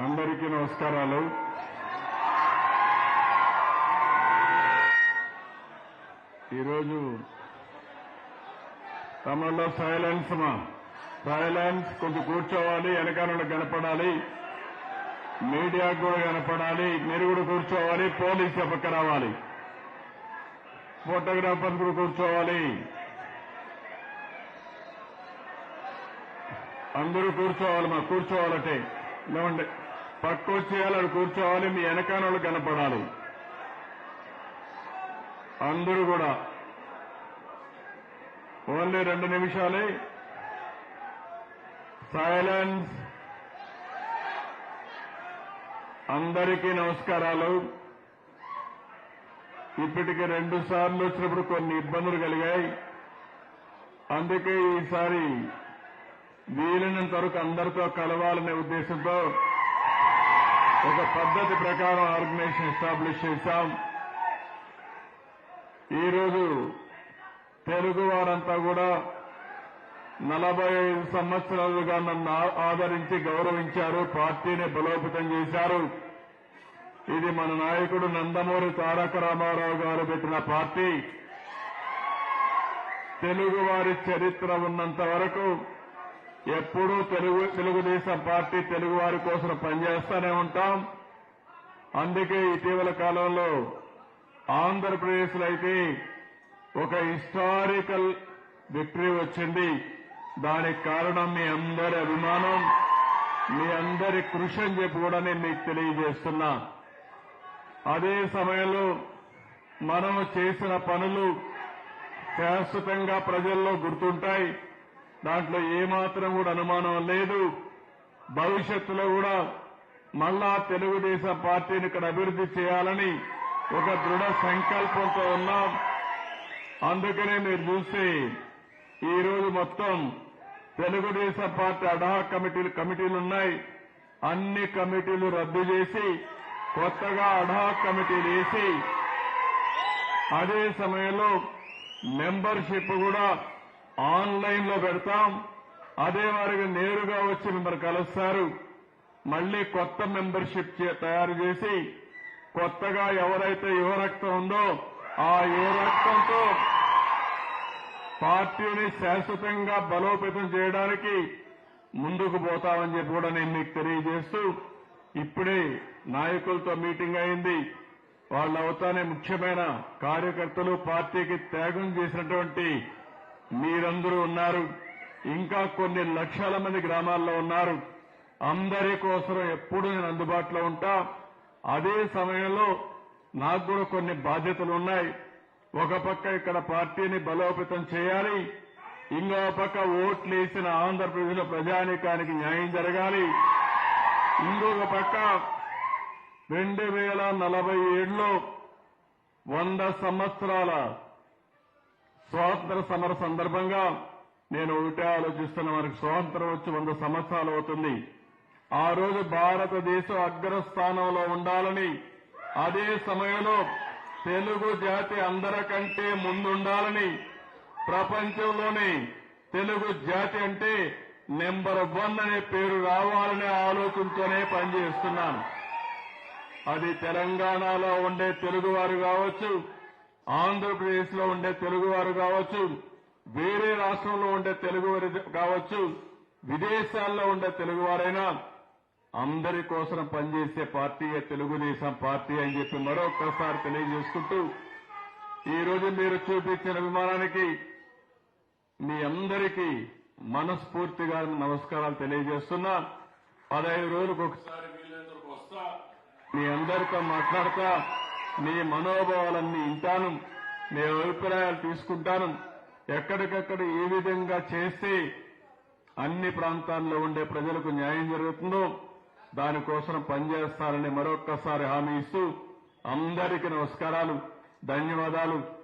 అందరికీ నమస్కారాలు. ఈరోజు తమలో సైలెన్స్ మా. సైలెన్స్ కొంచెం కూర్చోవాలి వెనకాల కనపడాలి. మీడియాకు కూడా కనపడాలి మీరు కూడా కూర్చోవాలి పోలీస్ పక్క రావాలి. ఫోటోగ్రాఫర్ కూడా కూర్చోవాలి. అందరూ కూర్చోవాలి మా కూర్చోవాలంటే లేవండి. పక్క కూర్చోవాలి మీ వెనకానోళ్ళు వాళ్ళు కనపడాలి. అందరూ కూడా. ఓన్లీ రెండు నిమిషాలే. సైలెన్స్. అందరికీ నమస్కారాలు. ఇప్పటికి రెండు సార్లు వచ్చినప్పుడు కొన్ని ఇబ్బందులు కలిగాయి. అందుకే ఈసారి వీలైనంత వరకు అందరితో కలవాలనే ఉద్దేశంతో ఒక పద్ధతి ప్రకారం ఆర్గనైజేషన్ ఎస్టాబ్లిష్ చేశాం. ఈరోజు తెలుగు వారంతా కూడా నలభై ఐదు సంవత్సరాలుగా నన్ను ఆదరించి గౌరవించారు పార్టీని బలోపేతం చేశారు. ఇది మన నాయకుడు నందమూరి తారక రామారావు గారు పెట్టిన పార్టీ. తెలుగు వారి చరిత్ర ఉన్నంత వరకు ఎప్పుడూ తెలుగు తెలుగుదేశం పార్టీ తెలుగు వారి కోసం పనిచేస్తూనే ఉంటాం. అందుకే ఇటీవల కాలంలో ఆంధ్రప్రదేశ్లో అయితే ఒక హిస్టారికల్ విక్టరీ వచ్చింది. దానికి కారణం మీ అందరి అభిమానం మీ అందరి కృషి అని చెప్పి కూడా నేను మీకు తెలియజేస్తున్నా. అదే సమయంలో మనం చేసిన పనులు శాశ్వతంగా ప్రజల్లో గుర్తుంటాయి. దాంట్లో ఏమాత్రం కూడా అనుమానం లేదు. భవిష్యత్తులో కూడా మళ్ళా తెలుగుదేశం పార్టీని ఇక్కడ అభివృద్ధి చేయాలని ఒక దృఢ సంకల్పంతో ఉన్నాం. అందుకనే మీరు చూస్తే ఈ రోజు మొత్తం తెలుగుదేశం పార్టీ అడా కమిటీలు కమిటీలు ఉన్నాయి. అన్ని కమిటీలు రద్దు చేసి కొత్తగా అడా కమిటీలు వేసి అదే సమయంలో మెంబర్షిప్ కూడా ఆన్లైన్లో పెడతాం. అదే వారికి నేరుగా వచ్చి మిమ్మల్ని కలుస్తారు. మళ్ళీ కొత్త మెంబర్షిప్ చే- తయారు చేసి కొత్తగా ఎవరైతే యువ రక్తం ఉందో ఆ యువ రక్తంతో పార్టీని శాశ్వతంగా బలోపేతం చేయడానికి ముందుకు పోతామని చెప్పి కూడా నేను మీకు తెలియజేస్తూ ఇప్పుడే నాయకులతో మీటింగ్ అయింది. వాళ్ళు అవుతానే ముఖ్యమైన కార్యకర్తలు పార్టీకి త్యాగం చేసినటువంటి మీరందరూ ఉన్నారు. ఇంకా కొన్ని లక్షల మంది గ్రామాల్లో ఉన్నారు. అందరి కోసం ఎప్పుడు నేను అందుబాటులో ఉంటా. అదే సమయంలో నాకు కూడా కొన్ని బాధ్యతలు ఉన్నాయి. ఒక పక్క ఇక్కడ పార్టీని బలోపేతం చేయాలి. ఇంకో పక్క ఓట్లు వేసిన ఆంధ్రప్రదేశ్లో ప్రజానీకానికి న్యాయం జరగాలి. ఇంకొక పక్క రెండు వేల నలభై ఏడులో వంద సంవత్సరాల స్వాతంత్ర సమర సందర్భంగా నేను ఒకటే ఆలోచిస్తున్న మనకు స్వాతంత్రం వచ్చి వంద సంవత్సరాలు అవుతుంది. ఆ రోజు భారతదేశం అగ్రస్థానంలో ఉండాలని అదే సమయంలో తెలుగు జాతి అందరికంటే ముందుండాలని ప్రపంచంలోనే తెలుగు జాతి అంటే నెంబర్ వన్ అనే పేరు రావాలనే ఆలోచనతోనే పనిచేస్తున్నాను. అది తెలంగాణలో ఉండే తెలుగువారు కావచ్చు ఆంధ్రప్రదేశ్లో ఉండే తెలుగువారు కావచ్చు వేరే రాష్ట్రంలో ఉండే తెలుగువారు కావచ్చు విదేశాల్లో ఉండే తెలుగువారైనా అందరి కోసం పనిచేసే పార్టీయే తెలుగుదేశం పార్టీ అని చెప్పి మరొకసారి తెలియజేసుకుంటూ ఈ రోజు మీరు చూపించిన అభిమానానికి మీ అందరికీ మనస్ఫూర్తిగా నమస్కారాలు తెలియజేస్తున్నా. పదహైదు రోజులకు ఒకసారి వస్తా. మీ అందరితో మాట్లాడతా. మీ మనోభావాలన్నీ వింటాను. మీ అభిప్రాయాలు తీసుకుంటాను. ఎక్కడికక్కడ ఏ విధంగా చేస్తే అన్ని ప్రాంతాల్లో ఉండే ప్రజలకు న్యాయం జరుగుతుందో దానికోసం పనిచేస్తారని మరొక్కసారి హామీ ఇస్తూ అందరికీ నమస్కారాలు ధన్యవాదాలు.